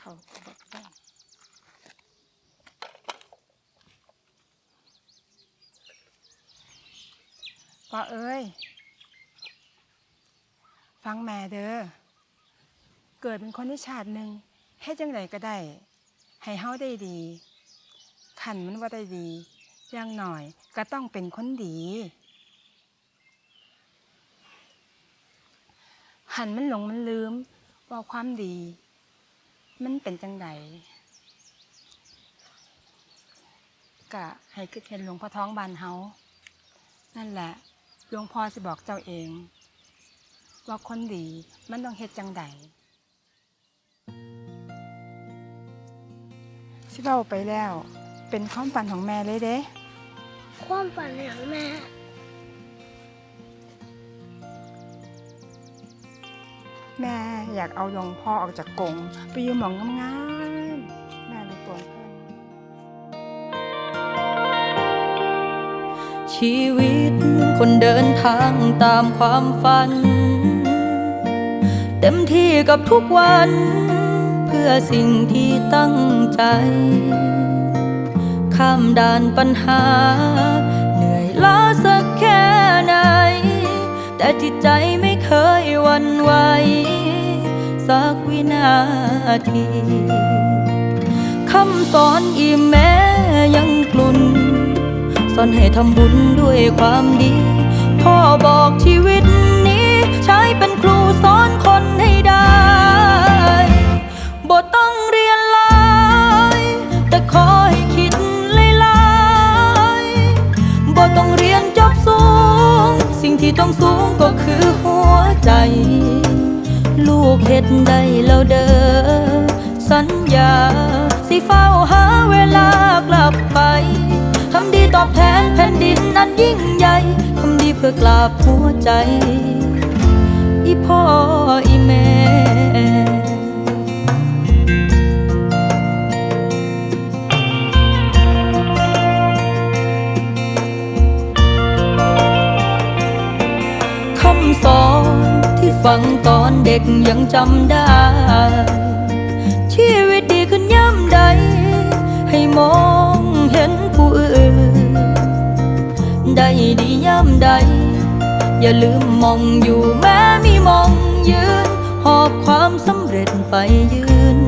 เขาก็บอกได้ป้าเอ้ย ฟังแม่เด้อ เกิดเป็นคนที่ชาติหนึ่งให้จังไดก็ได้ ให้เฮาได้ดี ขันมันว่าได้ดีอย่างหน่อยก็ต้องเป็นคนดี หันมันหลงมันลืมว่าความดี มันเป็นจังไดกะให้คิดเห็นหลวงพ่อท้องบานเฮานั่นแหละหลวงพ่อสิบอกเจ้าเอง ว่าคนดีมันต้องเฮ็ดจังใดสิเบ้าไปแล้ว เป็นความฝันของแม่เลยเด้ ความฝันของแม่ แม่อยากเอาหลวงพ่อออกจากกรงไปอยู่หมองงามๆแม่เลยปวเพิ่อนชีวิตคนเดินทางตามความฝัน เต็มที่กับทุกวัน เพื่อสิ่งที่ตั้งใจ ข้ามด่านปัญหา เหนื่อยล้าสักแค่ไหน แต่จิตใจไม่ ยหวันไหวสักวินาทีคำสอนอีแม่ยังกลุ่นสอนให้ทำบุญด้วยความดี พ่อบอกชีวิตนี้ ใช้เป็นครูสอนคนให้ คือหัวใจ ลูกเฮ็ดได้แล้วเด้อสัญญา สิเฝ้าหาเวลากลับไปทำดีตอบแทนแผ่นดินนั้นยิ่งใหญ่ทำดีเพื่อกราบหัวใจ อีพ่ออีแม่ ฟังตอนเด็กยังจำได้ ชีวิตดีขึ้นย่ำใด ให้มองเห็นผู้อื่น ได้ดีย่ำใด อย่าลืมมองอยู่แม้มีมองยืน หอบความสำเร็จไปยืน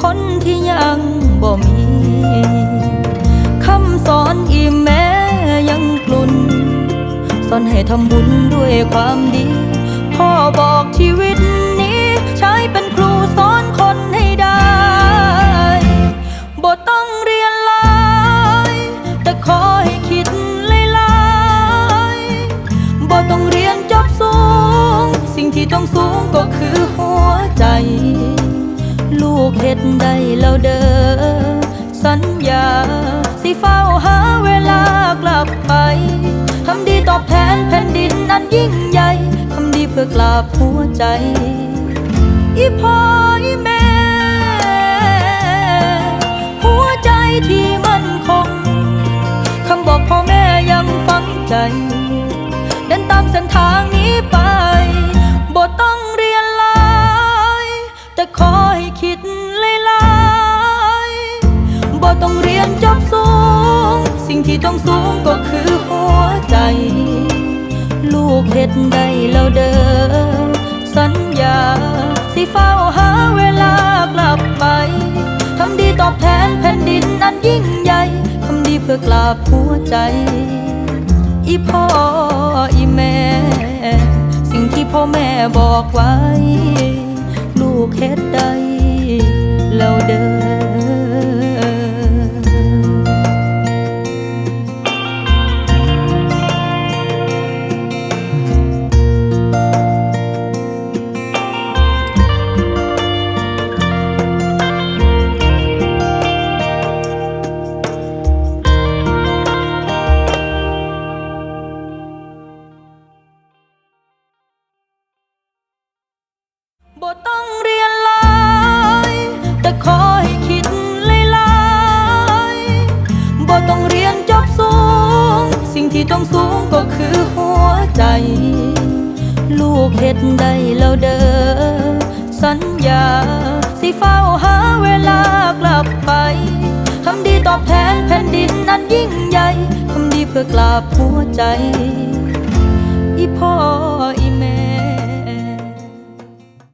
คนที่ยังบ่มีคำสอนอีแม่ยังกลุ่นสอนให้ทำบุญด้วยความดี บอกชีวิตนี้ ใช้เป็นครูสอนคนให้ได้บทต้องเรียนหลาย แต่ขอให้คิดหลายๆบทต้องเรียนจบสูง สิ่งที่ต้องสูงก็คือหัวใจ ลูกเฮ็ดได้แล้วเด้อสัญญา สิเฝ้าหาเวลากลับไปทำดีตอบแทนแผ่นดินนั้นยิ่ง พื่อกราบหัวใจ อีพ่ออีแม่ หัวใจที่มั่นคงคำบอกพ่อแม่ยังฝังใจ เดินตามเส้นทางนี้ไปบทต้องเรียนลาย แต่ขอให้คิดหลายๆบทต้องเรียนจบสูง สิ่งที่ต้องสูงก็คือหัวใจ ฮ็ดได้แล้วเด้อสัญญา สิเฝ้าหาเวลากลับไปทำดีตอบแทนแผ่นดินนั้นยิ่งใหญ่ทำดีเพื่อกลาบหัวใจ อีพ่ออีแม่ สิ่งที่พ่อแม่บอกไว้ ลูกเฮ็ด ต้องเรียนลาย แต่ขอให้คิดหลายๆบทต้องเรียนจบสูง สิ่งที่ต้องสูงก็คือหัวใจ ลูกเฮ็ดได้แล้วเด้อสัญญา สิเฝ้าหาเวลากลับไปทำดีตอบแทนแผ่นดินนั้นยิ่งใหญ่ทำดีเพื่อกราบหัวใจ อีพ่ออี